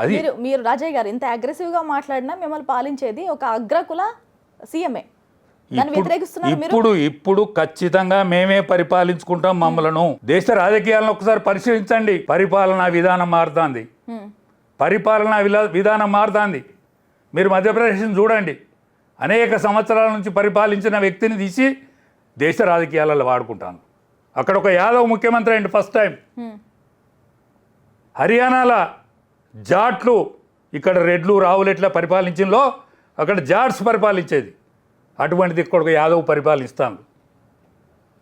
అది మీరు మీరు రాజయ్య గారు ఇంత అగ్రెసివ్గా మాట్లాడినా మిమ్మల్ని పాలించేది ఒక అగ్రకుల సీఎంఏ. దాన్ని ఇప్పుడు వ్యతిరేకిస్తున్నారు మీరు? ఇప్పుడు ఇప్పుడు ఖచ్చితంగా మేమే పరిపాలించుకుంటాం మమ్మలను. దేశ రాజకీయాలను ఒకసారి పరిశీలించండి. పరిపాలనా విధానం మారుతుంది. పరిపాలనా విధానం మారుతుంది. మీరు మధ్యప్రదేశ్ని చూడండి. అనేక సంవత్సరాల నుంచి పరిపాలించిన వ్యక్తిని తీసి దేశ రాజకీయాలలో వాడుకుంటాను. అక్కడ ఒక యాదవ్ ముఖ్యమంత్రి అండి ఫస్ట్ టైం. హర్యానాల జాట్లు ఇక్కడ రెడ్లు రావులు ఎట్లా పరిపాలించిందో అక్కడ జాట్స్ పరిపాలించేది. అటువంటిది ఇక్కడ ఒక యాదవ్ పరిపాలిస్తాను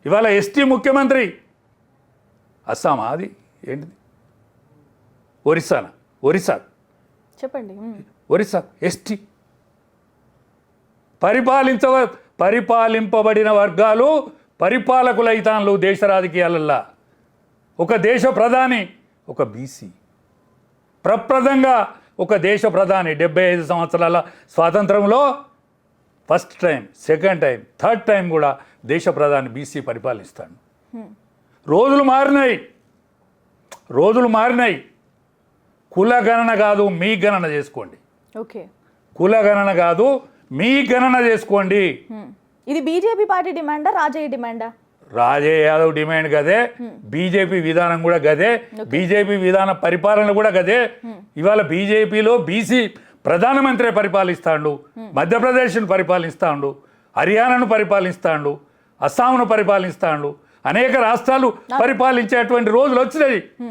ఇవాళ ఎస్టీ ముఖ్యమంత్రి అస్సామా? అది ఏంటిది? ఒరిస్సానా? ఒరిస్సా? చెప్పండి. ఒరిస్సా? ఎస్టీ. పరిపాలించ పరిపాలింపబడిన వర్గాలు పరిపాలకులైతాన్లు దేశ రాజకీయాలల్లా. ఒక దేశ ప్రధాని ఒక బీసీ. ప్రప్రదంగా ఒక దేశ ప్రధాని డెబ్బై ఐదు సంవత్సరాల స్వాతంత్రంలో first time second time third time కూడా దేశ ప్రధాని బీసీ పరిపాలిస్తాడు. రోజులు మారినాయి. రోజులు మారినాయి. కుల గణన కాదు మీ గణన చేసుకోండి. ఓకే. కుల గణన కాదు మీ గణన చేసుకోండి. ఇది బీజేపీ పార్టీ డిమాండా రాజయ్య డిమాండా? రాజే యాదవ్ డిమాండ్ గదే బీజేపీ విధానం కూడా గదే బీజేపీ విధాన పరిపాలన కూడా గదే. ఇవాళ బీజేపీలో బీసీ ప్రధానమంత్రి పరిపాలిస్తాడు మధ్యప్రదేశ్ను పరిపాలిస్తాడు హర్యానాను పరిపాలిస్తాడు అస్సాంను పరిపాలిస్తాడు అనేక రాష్ట్రాలు పరిపాలించేటువంటి రోజులు వచ్చినాయి.